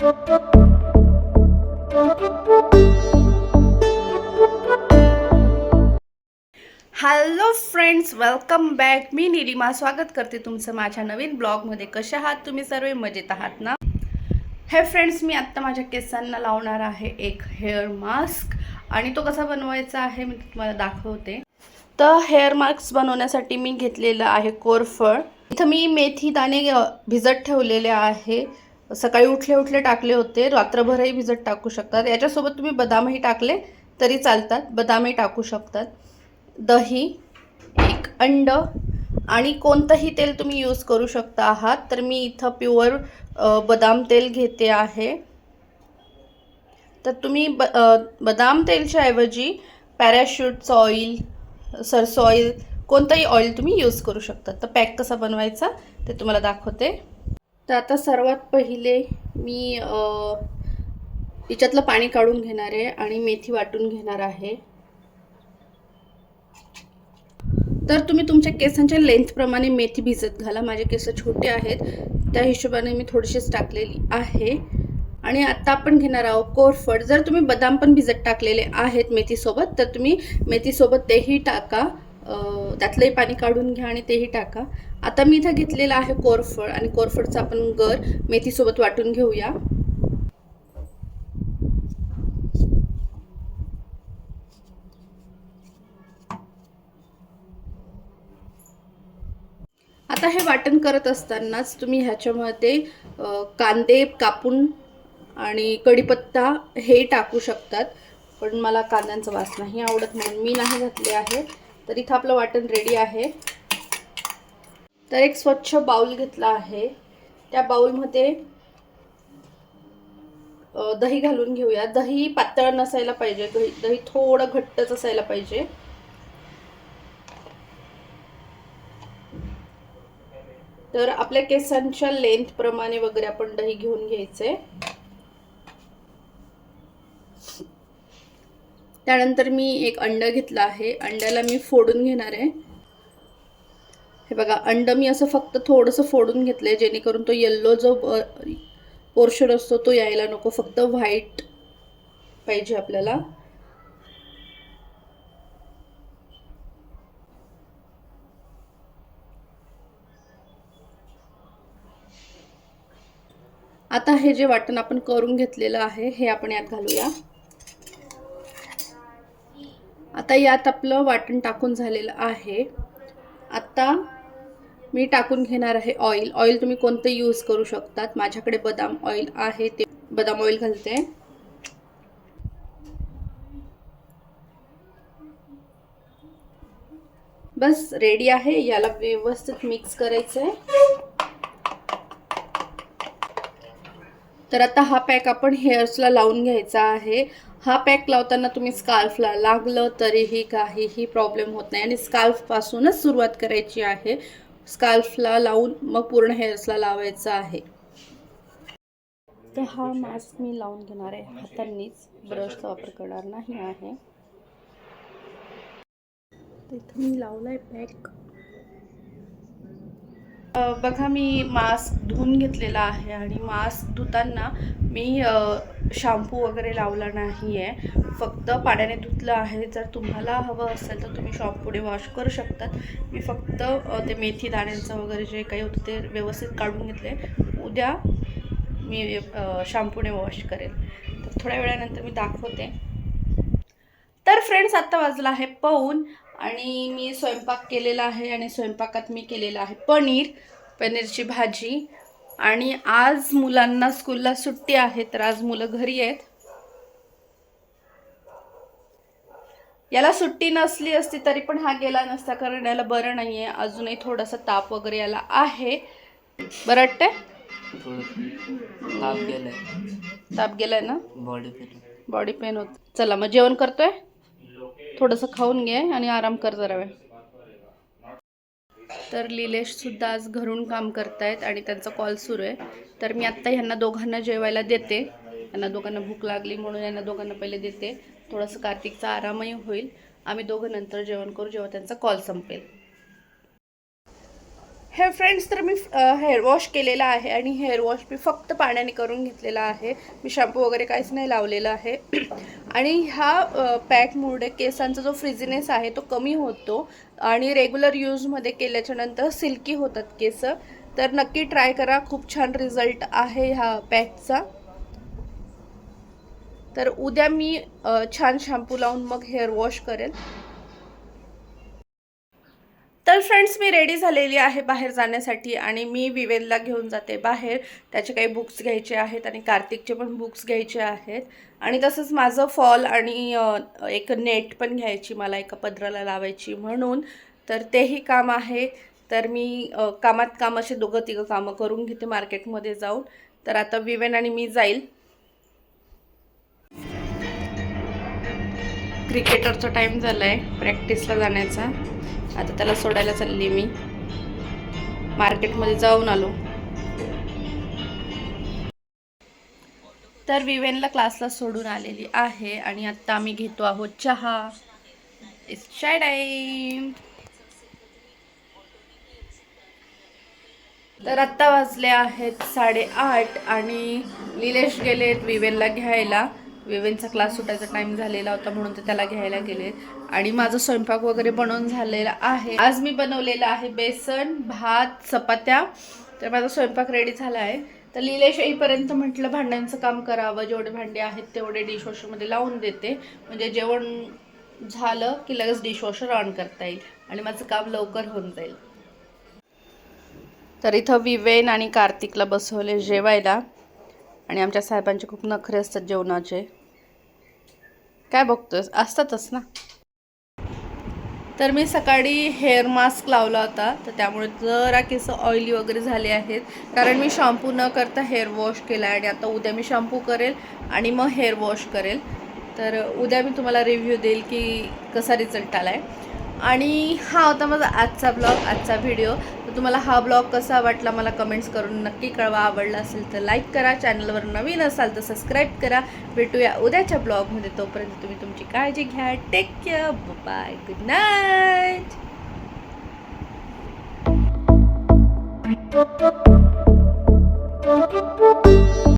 Hello friends welcome back मी निलिमा स्वागत करते तुमचं माझ्या नवीन ब्लॉगमध्ये. कसे आहात तुम्ही सर्व? मजेत आहात ना? हे फ्रेंड्स मी आत्ता माझ्या केसांना लावणार आहे एक हेअर मास्क आणि तो कसा बनवायचा आहे मी तुम्हाला दाखवते. तर हेअर मास्क बनवण्यासाठी मी घेतलेलं आहे कोरफळ. इथं मी मेथी दाणे भिजत ठेवलेले आहे. सकाळी उठले उठले टाकले होते. रात्रभरही भिजत टाकू शकतात. याच्यासोबत तुम्ही बदामही टाकले तरी चालतात. बदामही टाकू शकतात. दही एक अंड आणि कोणतंही तेल तुम्ही यूज करू शकता आहात. तर मी इथं प्युअर बदाम तेल घेते आहे. तर तुम्ही ब बदाम तेलच्या ऐवजी पॅराशूटचं ऑइल सरसो ऑइल कोणतंही ऑइल तुम्ही यूज करू शकता. तर पॅक कसा बनवायचा ते तुम्हाला दाखवते. तर आता सर्वात पहिले मी तिच्यातलं पाणी काढून घेणार आहे आणि मेथी वाटून घेणार आहे. तर तुम्ही तुमच्या केसांच्या लेंथप्रमाणे मेथी भिजत घाला. माझे केस छोटे आहेत. त्या हिशोबाने मी थोडीशीच टाकलेली आहे. आणि आता आपण घेणार आहोत कोरफड. जर तुम्ही बदाम पण भिजत टाकलेले आहेत मेथीसोबत तर तुम्ही मेथीसोबत तेही टाका. त्यातलंही पाणी काढून घ्या आणि तेही टाका. आता मी इथं घेतलेलं आहे कोरफड आणि कोरफडचा आपण गर मेथीसोबत वाटून घेऊया. आता हे वाटण करत असतानाच तुम्ही ह्याच्यामध्ये कांदे कापून आणि कढीपत्ता हे टाकू शकतात. पण मला कांद्यांचा वास नाही आवडत म्हणून मी नाही घातले आहे तर इथं आपलं वाटण रेडी आहे. तर एक स्वच्छ बाउल घेतला आहे. त्या बाउलमध्ये दही घालून घेऊया. दही पातळ नसायला पाहिजे. दही दही थोडं घट्टच असायला पाहिजे. तर आपल्या केसांच्या लेंथ प्रमाणे वगैरे आपण दही घेऊन घ्यायचे. त्यानंतर मी एक अंडं घेतलं आहे. अंड्याला मी फोडून घेणार आहे. हे बघा अंड मी असं फक्त थोडंसं फोडून घेतलं आहे जेणेकरून तो येल्लो जो पोर्शन असतो तो यायला नको. फक्त व्हाईट पाहिजे आपल्याला. आता हे जे वाटण आपण करून घेतलेलं आहे हे आपण यात घालूया. आता यात आपलं वाटण टाकून झालेलं आहे. आता मी टाकून घेणार आहे ऑइल ऑइल तुम्ही कोणतं यूज करू शकतात? माझ्याकडे बदाम ऑइल आहे ते बदाम ऑइल घालते. बस रेडी आहे. याला व्यवस्थित मिक्स करायचं आहे तर आता हा पॅक आपण हेअर्सला लावून घ्यायचा आहे. हा पॅक लावताना तुम्ही स्कार्फला लागलं तरीही काहीही प्रॉब्लेम होत नाही आणि स्कार्फपासूनच सुरुवात करायची आहे. स्कार्फला लावून मग पूर्ण हेअर्सला लावायचं आहे. तर हा मास्क मी लावून घेणार आहे. हातांनीच ब्रशचा वापर करणार नाही आहे. तिथं मी लावला आहे पॅक. बघा मी मास्क धुवून घेतलेला आहे आणि मास्क धुताना मी शॅम्पू वगैरे लावला नाही आहे फक्त पाण्याने धुतलं आहे. जर तुम्हाला हवं असेल तर तुम्ही शॉम्पूने वॉश करू शकतात. मी फक्त ते मेथी दाण्यांचं वगैरे जे काही होतं ते व्यवस्थित काढून घेतले. उद्या मी शॅम्पूने वॉश करेल तर थोड्या वेळानंतर मी दाखवते. तर फ्रेंड्स आत्ता वाजला आहे पाऊन. आणि मी स्वयंपाक केलेला आहे आणि स्वयंपाकात मी केलेलं आहे पनीर पनीरची भाजी. आणि आज मुलांना स्कूलला सुट्टी आहे तर आज मुलं घरी आहेत. याला सुट्टी नसली असती तरी पण हा गेला नसता कारण याला बरं नाही आहे अजूनही थोडासा ताप वगैरे याला आहे. बरं वाटतंय? ताप गेलाय. ताप गेलाय ना? बॉडी पेन बॉडी पेन होत. चला मग जेवण करतोय? थोडंसं खाऊन घे आणि आराम कर जरा वेळ. तर लिलेशसुद्धा आज घरून काम करतायत आणि त्यांचा कॉल सुरू आहे. तर मी आत्ता ह्यांना दोघांना जेवायला देते. यांना दोघांना भूक लागली म्हणून यांना दोघांना पहिले देते. थोडंसं कार्तिकचा आरामही होईल. आम्ही दोघं नंतर जेवण करू जेव्हा त्यांचा कॉल संपेल. हे फ्रेंड्स तर मी हेअर वॉश केलेला आहे आणि हेअर वॉश मी फक्त पाण्याने करून घेतलेला आहे. मी शॅम्पू वगैरे काहीच नाही लावलेला आहे. आणि ह्या पॅकमुळे केसांचा जो फ्रिझिनेस आहे तो कमी होतो आणि रेग्युलर यूजमध्ये केल्याच्यानंतर सिल्की होतात केस. तर नक्की ट्राय करा. खूप छान रिझल्ट आहे ह्या पॅकचा तर उद्या मी छान शॅम्पू लावून मग हेअर वॉश करेल तर फ्रेंड्स मी रेडी झालेली आहे बाहेर जाण्यासाठी आणि मी विवेनला घेऊन जाते बाहेर. त्याचे काही बुक्स घ्यायचे आहेत आणि कार्तिकचे पण बुक्स घ्यायचे आहेत. आणि तसंच माझं फॉल आणि एक नेट पण घ्यायची मला एका पदराला लावायची म्हणून. तर तेही काम आहे. तर मी कामात काम असे दोघं तिघं कामं करून घेते मार्केटमध्ये जाऊन. तर आता विवेन आणि मी जाईल. क्रिकेटरचा टाईम झाला आहे प्रॅक्टिसला जाण्याचा. आता त्याला सोडायला चालली मी. मार्केटमध्ये जाऊन आलो. तर विवेनला क्लासला सोडून आलेली आहे आणि आत्ता आम्ही घेतो आहोत चहा. इट्स चाय टाईम तर आत्ता वाजले आहेत साडेआठ आणि निलेश गेलेत विवेनला घ्यायला. विवेनचा क्लास सुटायचा टाइम झालेला होता म्हणून ते त्याला घ्यायला गेले. आणि माझा स्वयंपाक वगैरे बनवून झालेला आहे. आज मी बनवलेला आहे बेसन भात चपात्या. तर माझा स्वयंपाक रेडी झाला आहे. तर लिलेश येईपर्यंत म्हटलं भांड्यांचं काम करावं. जेवढे भांडे आहेत तेवढे डिशवॉशरमध्ये लावून देते. म्हणजे जेवण झालं की लगेच डिशवॉशर ऑन करता येईल. आणि माझं काम लवकर होऊन जाईल. तर इथं विवेन आणि कार्तिकला बसवले जेवायला. आणि आमच्या साहेबांचे खूप नखरे असतात जेवणाचे. काय बघतोस असतातच ना. तर मी सकाळी हेअर मास्क लावला होता. तर त्यामुळे जरा केस ऑइली वगैरे झाले आहेत. कारण मी शॅम्पू न करता हेअर वॉश केला आहे आणि आता उद्या मी शॅम्पू करेल आणि मग हेअर वॉश करेल. तर उद्या मी तुम्हाला रिव्ह्यू देईल की कसा रिझल्ट आला आहे आणि हा होता माझा आजचा ब्लॉग आजचा व्हिडिओ तुम्हाला हा ब्लॉग कसा वाटला मला कमेंट्स करून नक्की कळवा. आवडला असेल तर लाईक करा. चॅनलवर नवीन असाल तर सबस्क्राईब करा. भेटूया उद्याच्या ब्लॉगमध्ये तोपर्यंत तुम्ही तुमची काळजी घ्या. Take care bye good night